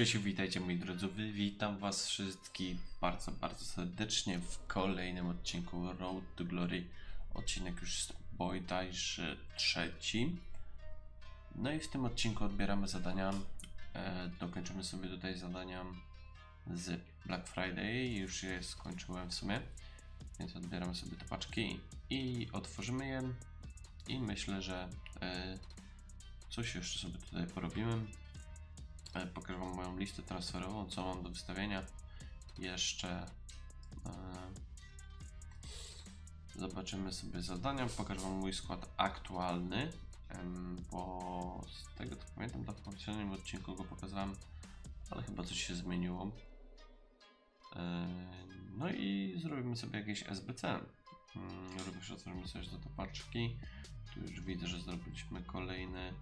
Cześć, witajcie moi drodzy, witam was wszystkich bardzo, bardzo serdecznie w kolejnym odcinku Road to Glory. Odcinek już bodajże trzeci. No i w tym odcinku odbieramy zadania, e, dokończymy sobie tutaj zadania z Black Friday, już je skończyłem w sumie. Więc odbieramy sobie te paczki i otworzymy je i myślę, że e, coś jeszcze sobie tutaj porobimy. E, Pokażę Wam moją listę transferową, co mam do wystawienia. Jeszcze e, zobaczymy sobie zadania. Pokażę Wam mój skład aktualny, bo z tego co pamiętam, w poprzednim odcinku go pokazałem, ale chyba coś się zmieniło. E, No i zrobimy sobie jakieś SBC. Mm, Również otworzymy sobie za to paczki. Tu już widzę, że zrobiliśmy kolejny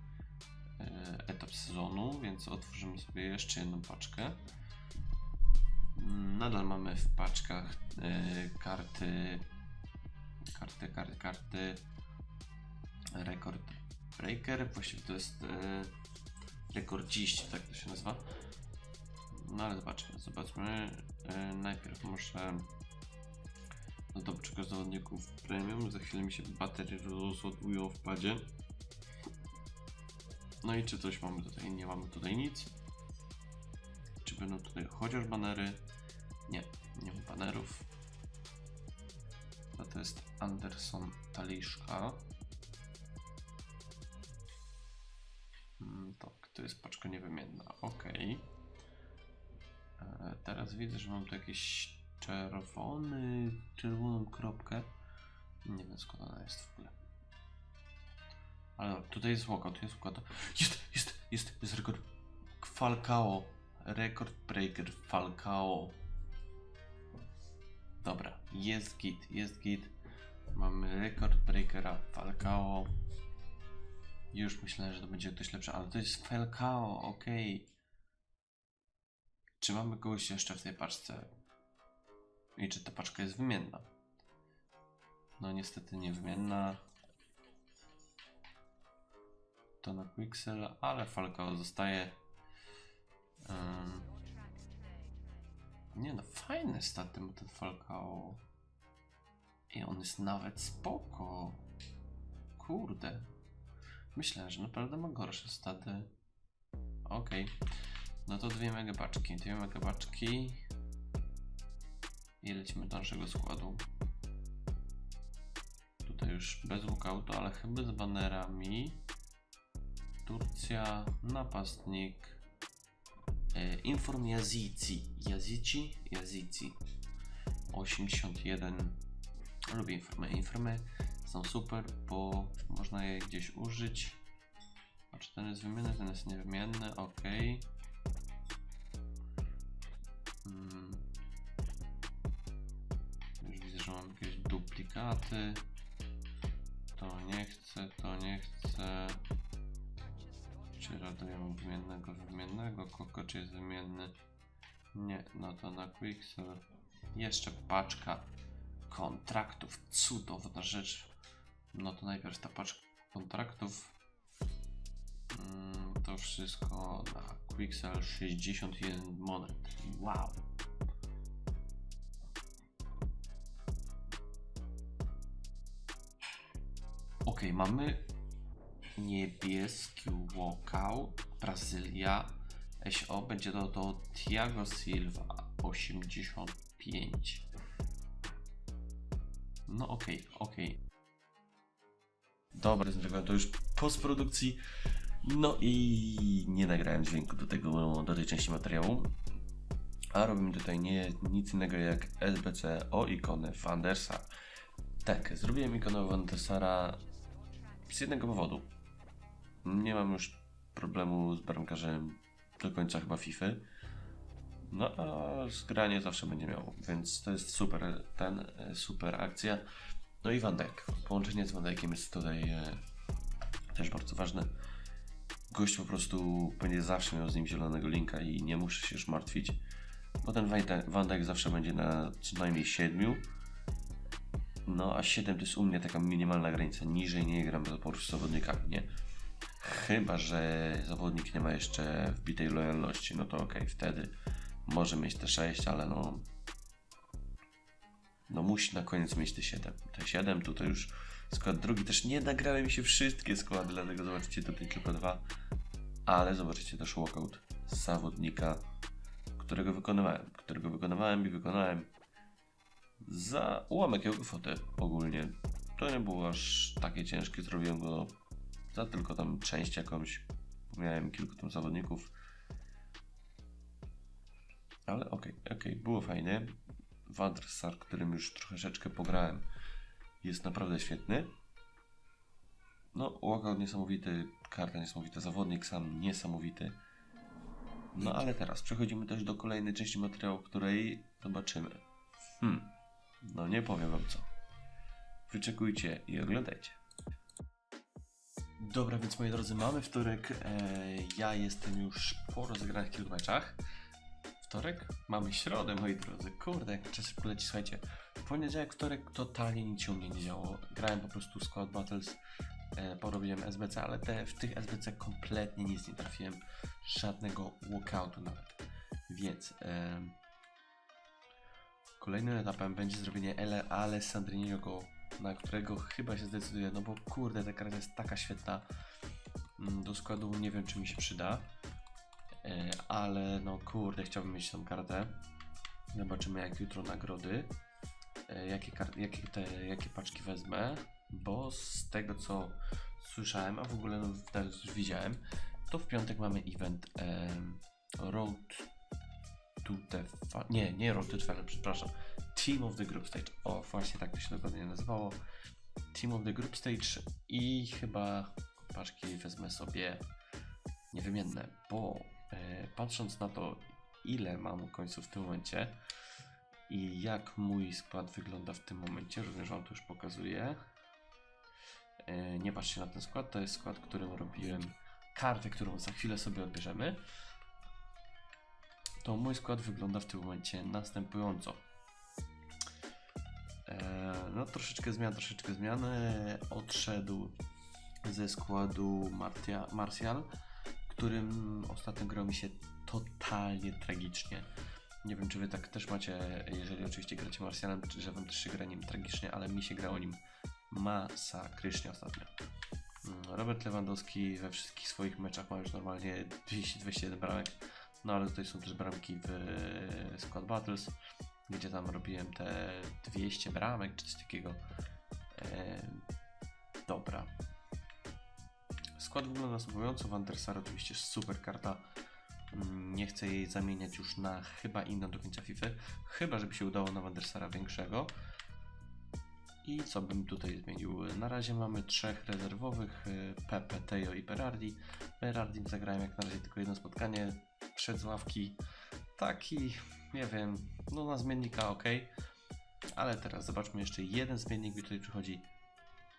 etap sezonu, więc otworzymy sobie jeszcze jedną paczkę. Mm, Nadal mamy w paczkach e, karty, karty, karty, karty Record Breaker. Właściwie to jest e, rekordziści, tak to się nazywa. No ale zobaczmy, zobaczmy. E, najpierw muszę zdobyć zawodników premium. Za chwilę mi się baterie rozładują w padzie. No i czy coś mamy tutaj? Nie mamy tutaj nic. Czy będą tutaj chociaż banery? Nie, nie ma banerów. To jest Anderson Taliszka. Mm, Tak, to jest paczka niewymienna. Ok. E, Teraz widzę, że mam tu jakiś czerwony, czerwoną kropkę. Nie wiem skąd ona jest w ogóle. Ale tutaj jest tu jest łoka. Jest, jest, jest, jest rekord. Falcao. Rekord breaker Falcao. Dobra, jest git, jest git. Mamy rekord breakera Falcao. Już myślałem, że to będzie ktoś lepszy, ale to jest Falcao, okej. Czy mamy kogoś jeszcze w tej paczce? I czy ta paczka jest wymienna? No niestety niewymienna. To na Quixel, ale Falcao zostaje. Ym. Nie no, fajne staty ma ten Falcao. I on jest nawet spoko. Kurde. Myślę, że naprawdę ma gorsze staty. Okej. No to dwie mega paczki. Dwie mega paczki. I lecimy do naszego składu. Tutaj już bez walkoutu, ale chyba z banerami. Turcja, napastnik. E, inform Jazici. Jazici? Jazici. 81. Lubię informy. Informy są super, bo można je gdzieś użyć. A czy ten jest wymienny? Ten jest niewymienny. Ok. Mm. Już widzę, że mam jakieś duplikaty. To nie chcę, to nie chcę. Czy mam wymiennego, wymiennego? Koko, czy jest wymienny? Nie, no to na Quixel. Jeszcze paczka kontraktów. Cudowna rzecz. No to najpierw ta paczka kontraktów. Mm, to wszystko na Quixel 61 monet. Wow. Ok, mamy niebieski walkout, Brazylia, SO, będzie to, to Thiago Silva 85. No okej, okej. Dobra, z to już postprodukcji. No i nie nagrałem dźwięku do tego, do tej części materiału. A robimy tutaj nie, nic innego jak SBC o ikonę Fandersa. Tak, zrobiłem ikonę Wandersara z jednego powodu. Nie mam już problemu z bramkarzem do końca chyba FIFA. No a zgranie zawsze będzie miał, więc to jest super ten, e, super akcja. No i Van Dijk. Połączenie z Van Dijkiem jest tutaj e, też bardzo ważne. Gość po prostu będzie zawsze miał z nim zielonego linka i nie muszę się już martwić. Bo ten Van Dijk- zawsze będzie na co najmniej 7. No a 7 to jest u mnie taka minimalna granica. Niżej nie gram po prostu zawodnikami, nie? Chyba, że zawodnik nie ma jeszcze wbitej lojalności, no to okej, wtedy może mieć te 6, ale no. No musi na koniec mieć te 7. Te 7 tutaj już skład drugi. Też nie nagrały mi się wszystkie składy, dlatego zobaczycie tutaj tylko dwa. Ale zobaczycie też walkout zawodnika, którego wykonywałem. Którego wykonywałem i wykonałem za ułamek jego kwoty ogólnie. To nie było aż takie ciężkie, zrobiłem go za tylko tam część jakąś. Miałem kilku tam zawodników. Ale okej, okej, było fajnie. Wandersar, którym już troszeczkę pograłem, jest naprawdę świetny. No, walkout niesamowity, karta niesamowita, zawodnik sam niesamowity. No ale teraz przechodzimy też do kolejnej części materiału, której zobaczymy. Hmm, no nie powiem wam co. Wyczekujcie i oglądajcie. Dobra, więc moi drodzy, mamy wtorek. E, ja jestem już po rozegranych kilku meczach. Wtorek? Mamy środę, moi drodzy. Kurde, jak czas szybko leci. Słuchajcie, poniedziałek, wtorek totalnie nic się u mnie nie działo. Grałem po prostu Squad Battles, e, porobiłem SBC, ale te, w tych SBC kompletnie nic nie trafiłem. Żadnego walkoutu nawet. Więc e, kolejnym etapem będzie zrobienie Alessandriniego, na którego chyba się zdecyduję, no bo kurde, ta karta jest taka świetna. Mm, Do składu nie wiem, czy mi się przyda. E, ale no kurde, chciałbym mieć tą kartę. Zobaczymy jak jutro nagrody. E, Jakie, jakie, te, jakie paczki wezmę, bo z tego co słyszałem, a w ogóle no, już widziałem, to w piątek mamy event em, Road to the Nie, nie Road to przepraszam. Team of the Group Stage. O, właśnie tak to się dokładnie nazywało. Team of the Group Stage i chyba paczki wezmę sobie niewymienne, bo e, patrząc na to, ile mam końców w tym momencie i jak mój skład wygląda w tym momencie, również Wam to już pokazuję. E, nie patrzcie na ten skład, to jest skład, którym robiłem kartę, którą za chwilę sobie odbierzemy. To mój skład wygląda w tym momencie następująco. E, no troszeczkę zmian, troszeczkę zmian. E, Odszedł ze składu Martia, Martial, którym ostatnio grał mi się totalnie tragicznie. Nie wiem, czy wy tak też macie, jeżeli oczywiście gracie Marsjalem, że wam też gra nim tragicznie, ale mi się grało nim masakrycznie ostatnio. Mm, Robert Lewandowski we wszystkich swoich meczach ma już normalnie 221 bramek, no ale tutaj są też bramki w e, Squad Battles, gdzie tam robiłem te 200 bramek, czy coś takiego. E, dobra, Skład wygląda następująco. Van oczywiście super karta. Mm, Nie chcę jej zamieniać już na chyba inną do końca FIFA. Chyba, żeby się udało na Van der Sara większego. I co bym tutaj zmienił? Na razie mamy trzech rezerwowych. y, Pepe, Teo i Berardi. Berardim zagrałem jak na razie tylko jedno spotkanie. Przed ławki. Taki, nie wiem, no na zmiennika ok. Ale teraz zobaczmy jeszcze jeden zmiennik, mi tutaj przychodzi.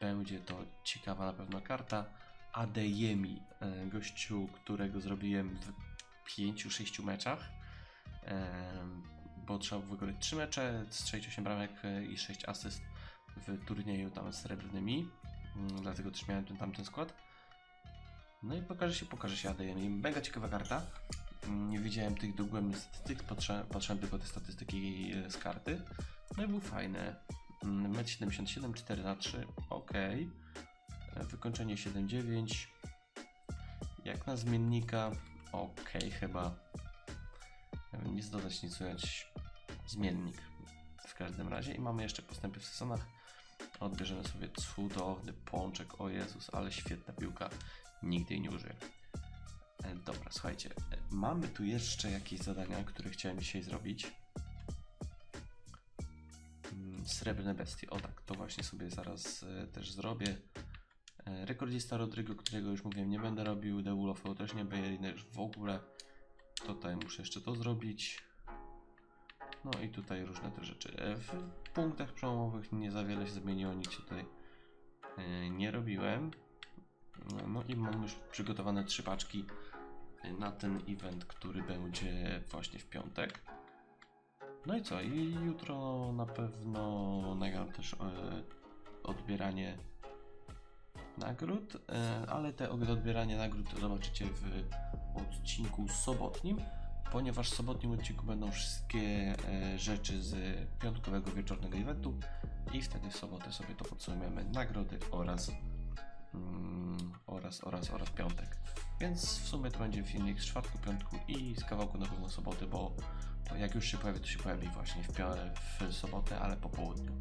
Będzie to ciekawa na pewno karta. Adeyemi, e, gościu, którego zrobiłem w 5-6 meczach, em, bo trzeba wygrać 3 mecze, strzelić 8 bramek e, i 6 asyst w turnieju tam z srebrnymi, Mm, dlatego też miałem ten tamten skład. No i pokaże się, pokaże się Adeyemi. Mega ciekawa karta. Mm, Nie widziałem tych dogłębnych statystyk, patrzyłem tylko te statystyki e, z karty. No i był fajny. Mm, 1,77 m, 4 na 3 ok. E, Wykończenie 7,9. Jak na zmiennika, ok, chyba. Nie dodać, nic ująć. Zmiennik w każdym razie. I mamy jeszcze postępy w sezonach. Odbierzemy sobie cudowny pączek. O Jezus, ale świetna piłka. Nigdy jej nie użyję. E, Dobra, słuchajcie. e, Mamy tu jeszcze jakieś zadania, które chciałem dzisiaj zrobić. Mm, Srebrne bestie. O tak, to właśnie sobie zaraz e, też zrobię. Rekordzista Rodrigo, którego już mówiłem, nie będę robił. The Flow też nie będę już w ogóle. Tutaj muszę jeszcze to zrobić. No i tutaj różne te rzeczy. E, W punktach przełomowych nie za wiele się zmieniło, nic tutaj e, nie robiłem. No, i mam już przygotowane trzy paczki na ten event, który będzie właśnie w piątek. No i co? I jutro na pewno nagram też e, odbieranie nagród, e, ale te odbieranie nagród zobaczycie w odcinku sobotnim, ponieważ w sobotnim odcinku będą wszystkie e, rzeczy z piątkowego wieczornego eventu i wtedy w sobotę sobie to podsumujemy nagrody oraz mm, oraz, oraz, oraz piątek. Więc w sumie to będzie filmik z czwartku, piątku i z kawałku na pewno soboty, bo jak już się pojawi, to się pojawi właśnie w, w sobotę, ale po południu.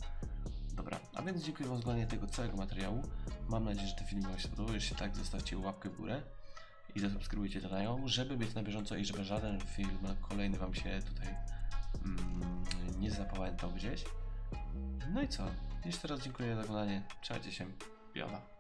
Dobra, a więc dziękuję Wam za oglądanie tego całego materiału. Mam nadzieję, że te filmy Wam się podobały. Jeśli tak, zostawcie łapkę w górę i zasubskrybujcie kanał, żeby być na bieżąco i żeby żaden film kolejny Wam się tutaj mm, nie zapałętał gdzieś. No i co? Jeszcze raz dziękuję za oglądanie. Trzymajcie się. Biona.